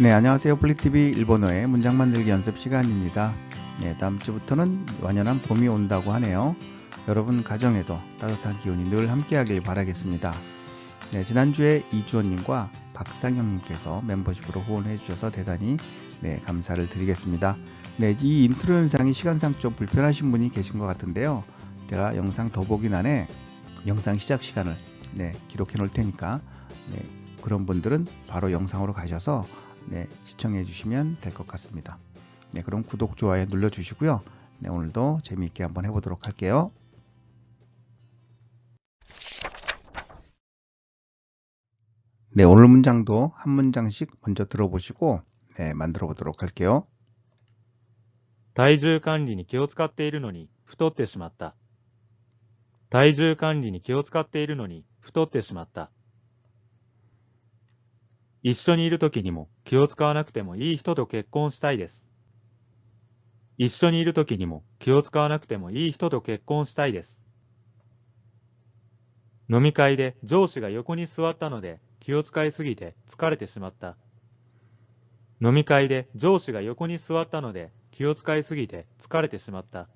네, 안녕하세요. 플리TV 일본어의 문장 만들기 연습 시간입니다. 네, 다음 주부터는 완연한 봄이 온다고 하네요. 여러분 가정에도 따뜻한 기운이 늘 함께하길 바라겠습니다. 네, 지난주에 이주원님과 박상영님께서 멤버십으로 후원해 주셔서 대단히 네, 감사를 드리겠습니다. 네, 이 인트로 현상이 시간상 좀 불편하신 분이 계신 것 같은데요. 제가 영상 더보기 안에 영상 시작 시간을 네, 기록해 놓을 테니까 네, 그런 분들은 바로 영상으로 가셔서 네, 시청해 주시면 될 것 같습니다. 네, 그럼 구독, 좋아요 눌러 주시고요. 네, 오늘도 재미있게 한번 해보도록 할게요. 네, 오늘 문장도 한 문장씩 먼저 들어보시고 네, 만들어 보도록 할게요. 体重管理に気を使っているのに太ってしまった。体重管理に気を使っているのに太ってしまった。 一緒にいるときにも気を使わなくてもいい人と結婚したいです。一緒にいるときにも気を使わなくてもいい人と結婚したいです。飲み会で上司が横に座ったので気を使いすぎて疲れてしまった。飲み会で上司が横に座ったので気を使いすぎて疲れてしまった。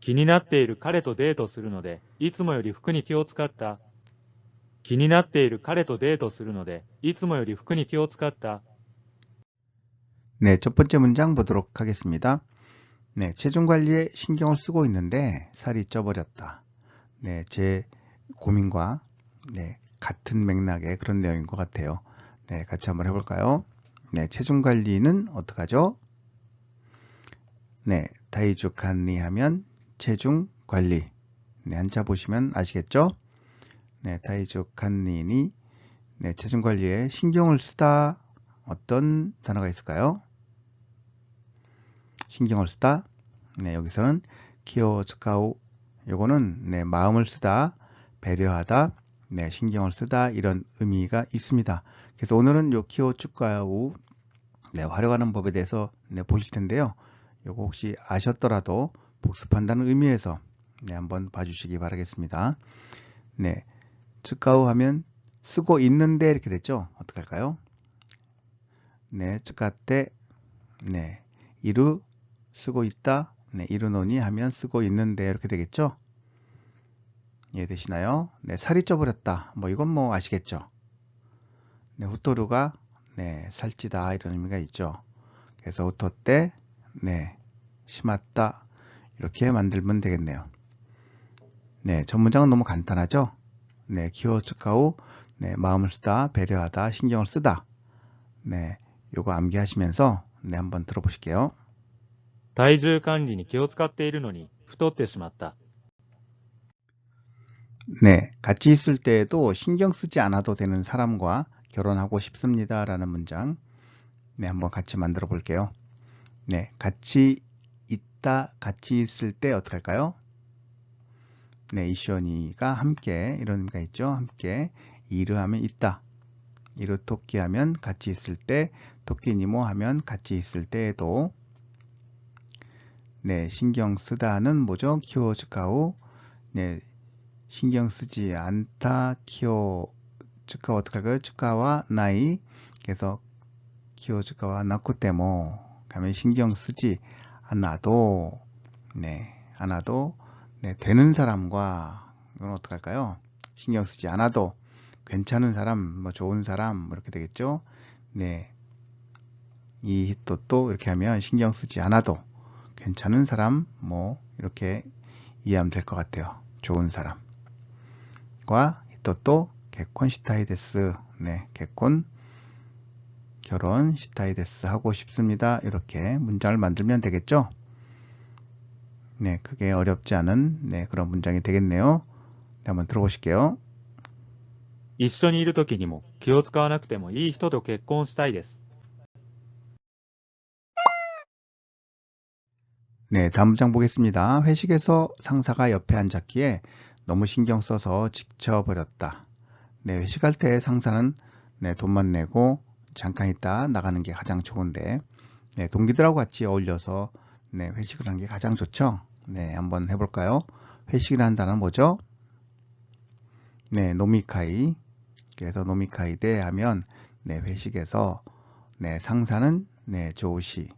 気になっている彼とデートするので、いつもより服に気を使った。 気になっている彼とデートするので、いつもより服に気を使った。 네, 첫 번째 문장 보도록 하겠습니다. 네, 체중 관리에 신경을 쓰고 있는데 살이 쪄버렸다. 네, 제 고민과 네, 같은 맥락의 그런 내용인 것 같아요. 네, 같이 한번 해볼까요? 네, 체중 관리는 어떡하죠? 네, 다이주 간리 하면 체중 관리. 네, 한자 보시면 아시겠죠? 네, 간리니 네, 체중 관리에 신경을 쓰다 어떤 단어가 있을까요? 신경을 쓰다. 네, 여기서는 키오츠카우 요거는 네, 마음을 쓰다, 배려하다, 네, 신경을 쓰다 이런 의미가 있습니다. 그래서 오늘은 요 키오츠카우 네, 활용하는 법에 대해서 네, 보실 텐데요. 요거 혹시 아셨더라도 복습한다는 의미에서 네, 한번 봐주시기 바라겠습니다. 네, 츠카우 하면 쓰고 있는데 이렇게 됐죠. 어떻게 할까요? 네, 츠카때 네, 이루 쓰고 있다. 네, 이루노니 하면 쓰고 있는데 이렇게 되겠죠? 이해되시나요? 네, 살이 쪄버렸다. 뭐 이건 뭐 아시겠죠? 네, 후토루가 네, 살찌다 이런 의미가 있죠. 그래서 후토 때 네, 심았다. 이렇게 만들면 되겠네요. 네, 전 문장은 너무 간단하죠? 네, 기호츠카우 네, 마음을 쓰다, 배려하다, 신경을 쓰다. 네, 요거 암기하시면서 네, 한번 들어보실게요. 体重管理に気を使っているのに太ってしまった。 네, 같이 있을 때에도 신경 쓰지 않아도 되는 사람과 결혼하고 싶습니다. 라는 문장. 네, 한번 같이 만들어 볼게요. 네, 같이 있다, 같이 있을 때 어떻게 할까요? 네, 이쇼니가 함께, 이런 의미가 있죠. 함께. 이르 하면 있다. 이르 토끼 하면 같이 있을 때, 토끼 니모 하면 같이 있을 때에도 네, 신경 쓰다는 뭐죠? 키오즈카우. 네, 신경 쓰지 않다. 키오 츠카 어떻게 할까요? 츠카와 나이. 그래서 키오즈카와 나쿠테모 가면 신경 쓰지 않아도 네, 않아도 네, 되는 사람과 이건 어떻게 할까요? 신경 쓰지 않아도 괜찮은 사람, 뭐 좋은 사람 뭐 이렇게 되겠죠? 네. 이 히토 또 이렇게 하면 신경 쓰지 않아도 괜찮은 사람 뭐 이렇게 이해하면 될 것 같아요. 좋은 사람과 또 또 개콘 시타이데스 네 개콘 결혼 시타이데스 하고 싶습니다. 이렇게 문장을 만들면 되겠죠. 네 크게 어렵지 않은 네 그런 문장이 되겠네요. 네, 한번 들어보실게요. 一緒にいるときにも気を使わなくてもいい人と結婚したいです。 네, 다음 문장 보겠습니다. 회식에서 상사가 옆에 앉았기에 너무 신경 써서 지쳐버렸다. 네, 회식할 때 상사는 네, 돈만 내고 잠깐 있다 나가는 게 가장 좋은데 네, 동기들하고 같이 어울려서 네, 회식을 한 게 가장 좋죠. 네, 한번 해볼까요? 회식이라는 단어는 뭐죠? 네, 노미카이. 그래서 노미카이 대 하면 네, 회식에서 네, 상사는 네, 조시.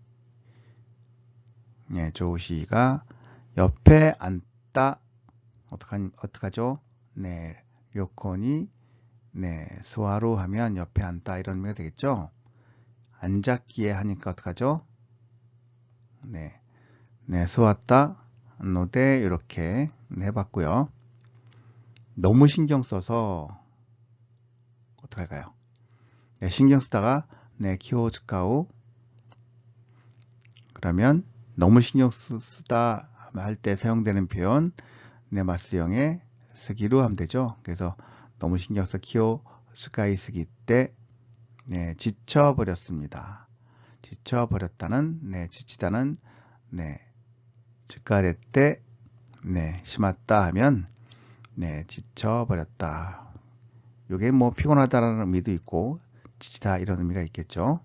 네, 조시가 옆에 앉다. 어떡하, 어떡하죠? 네, 요건이 네, 스와로 하면 옆에 앉다 이런 의미가 되겠죠? 앉았기에 하니까 어떡하죠? 네, 네, 스왔다, 노데 이렇게 해봤고요. 너무 신경 써서 어떡할까요? 네, 신경 쓰다가 네, 키오즈카오 그러면 너무 신경 쓰- 쓰다 할 때 사용되는 표현 네, 마스형에 쓰기로 하면 되죠. 그래서 너무 신경 써 키오 스카이 쓰기 때 네, 지쳐버렸습니다. 지쳐버렸다는 네, 지치다는 네, 즉가래 때 네, 심었다 하면 네, 지쳐버렸다. 요게 뭐 피곤하다라는 의미도 있고 지치다 이런 의미가 있겠죠.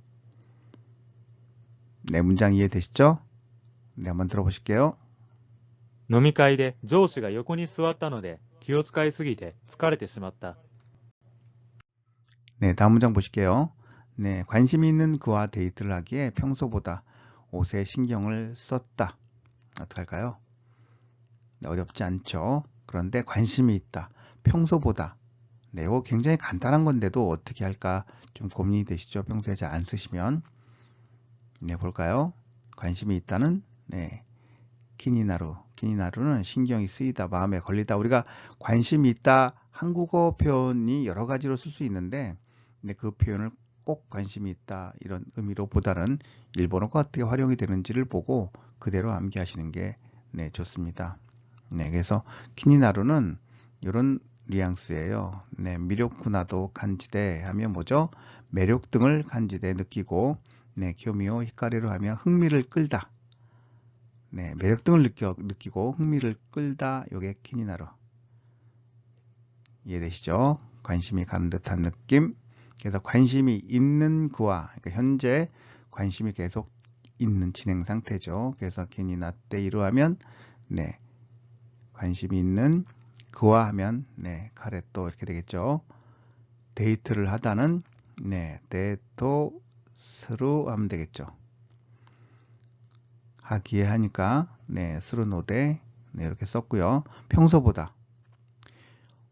네, 문장 이해되시죠? 네, 한번 들어보실게요. 飲み会で上司が横に座ったので気を使いすぎて疲れてしまった。 네, 다음 문장 보실게요. 네, 관심 있는 그와 데이트를 하기에 평소보다 옷에 신경을 썼다. 어떡할까요? 네, 어렵지 않죠. 그런데 관심이 있다. 평소보다. 네, 이거 굉장히 간단한 건데도 어떻게 할까 좀 고민이 되시죠? 평소에 잘 안 쓰시면. 네, 볼까요? 관심이 있다는, 네, 키니나루. 키니나루는 신경이 쓰이다, 마음에 걸리다. 우리가 관심이 있다, 한국어 표현이 여러 가지로 쓸 수 있는데, 근데 그 표현을 꼭 관심이 있다 이런 의미로 보다는 일본어가 어떻게 활용이 되는지를 보고 그대로 암기하시는 게 네, 좋습니다. 네, 그래서 키니나루는 이런 뉘앙스예요. 네, 미력쿠나도 간지대 하면 뭐죠? 매력 등을 간지대 느끼고 네, 교미오 히카리로 하면 흥미를 끌다. 네, 매력 등을 느껴, 느끼고 흥미를 끌다. 요게 키니나루. 이해되시죠? 관심이 가는 듯한 느낌. 그래서 관심이 있는 그와 그러니까 현재 관심이 계속 있는 진행 상태죠. 그래서 괜히 나 때이로 하면 네 관심이 있는 그와 하면 네 카레 또 이렇게 되겠죠. 데이트를 하다는 네 데이토 스루 하면 되겠죠. 하기에 하니까 네 스루 노데 네 이렇게 썼고요. 평소보다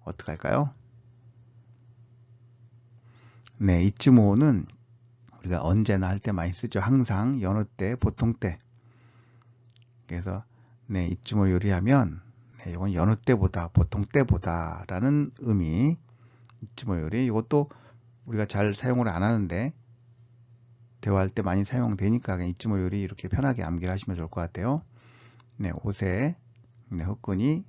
어떻게 할까요? 네, 이츠모는 우리가 언제나 할 때 많이 쓰죠. 항상, 여느 때, 보통 때. 그래서 네, 이츠모 요리하면 네, 이건 여느 때보다, 보통 때보다 라는 의미. 이츠모 요리. 이것도 우리가 잘 사용을 안 하는데 대화할 때 많이 사용되니까 그냥 이츠모 요리 이렇게 편하게 암기를 하시면 좋을 것 같아요. 네, 옷에 네, 흑근이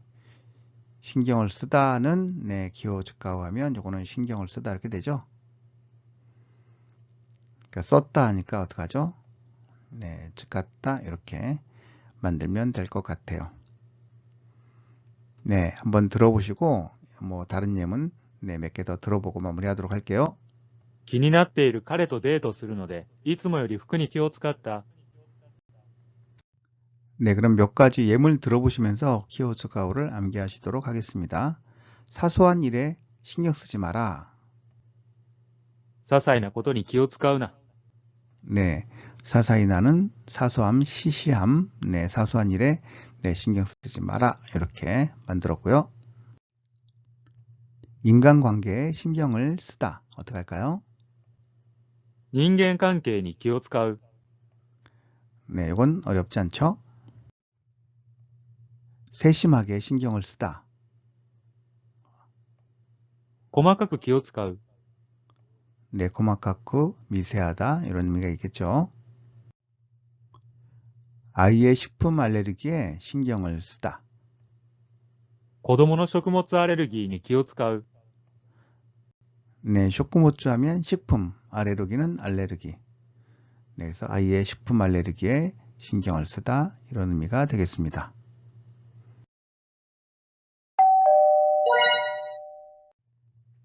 신경을 쓰다는 네, 기호 즉가오 하면 요거는 신경을 쓰다 이렇게 되죠. 그러니까 썼다 하니까 어떡하죠? 네, 즉갔다 이렇게 만들면 될 것 같아요. 네, 한번 들어보시고 뭐 다른 예문 네, 몇 개 더 들어보고 마무리하도록 할게요. 気になっている彼とデートするので、いつもより服に気を使った。 네, 그럼 몇 가지 예문을 들어보시면서 키워즈가오를 암기하시도록 하겠습니다. 사소한 일에 신경 쓰지 마라. 些細なことに気を使うな。 네, 사사이나는 사소함, 시시함, 네, 사소한 일에 네, 신경 쓰지 마라. 이렇게 만들었고요. 인간관계에 신경을 쓰다. 어떻게 할까요? 人間関係に気を使う。 네, 이건 어렵지 않죠? 세심하게 신경을 쓰다. 細かく気を使う。 네, 고마카쿠, 미세하다 이런 의미가 있겠죠. 아이의 식품 알레르기에 신경을 쓰다. 子供の食物アレルギーに気を使う。 네, 쇼크모츠 하면 식품, 알레르기는 알레르기. 네, 그래서 아이의 식품 알레르기에 신경을 쓰다 이런 의미가 되겠습니다.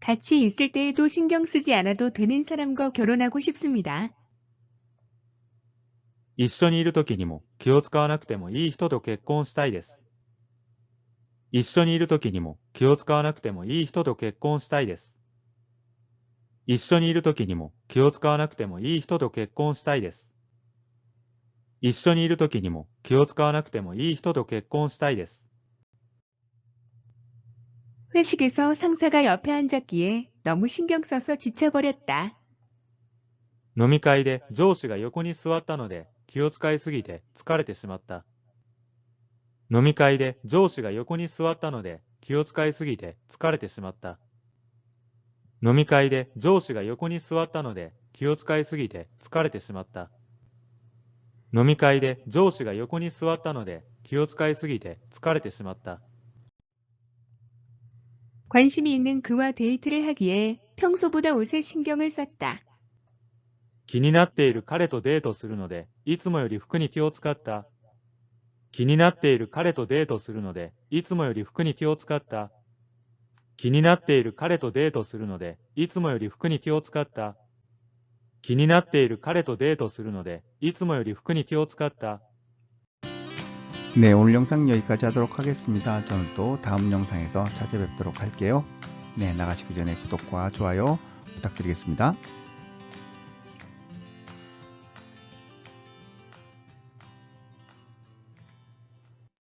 같이 있을 때에도 신경 쓰지 않아도 되는 사람과 결혼하고 싶습니다. 一緒にいる時にも気を使わなくてもいい人と結婚したいです。一緒にいる時にも気を使わなくてもいい人と結婚したいです。一緒にいる時にも気を使わなくてもいい人と結婚したいです。一緒にいる時にも気を使わなくてもいい人と結婚したいです。 회식에서 상사가 옆에 앉았기에 너무 신경 써서 지쳐버렸다. 飲み会で上司が横に座ったので気を使いすぎて疲れてしまった。飲み会で上司が横に座ったので気を使いすぎて疲れてしまった。飲み会で上司が横に座ったので気を使いすぎて疲れてしまった。飲み会で上司が横に座ったので気を使いすぎて疲れてしまった。 관심이 있는 그와 데이트를 하기에 평소보다 옷에 신경을 썼다. 気になっている彼とデートするので、いつもより服に気を使った。気になっている彼とデートするので、いつもより服に気を使った。気になっている彼とデートするので、いつもより服に気を使った。気になっている彼とデートするので、いつもより服に気を使った。 네, 오늘 영상 여기까지 하도록 하겠습니다. 저는 또 다음 영상에서 찾아뵙도록 할게요. 네, 나가시기 전에 구독과 좋아요 부탁드리겠습니다.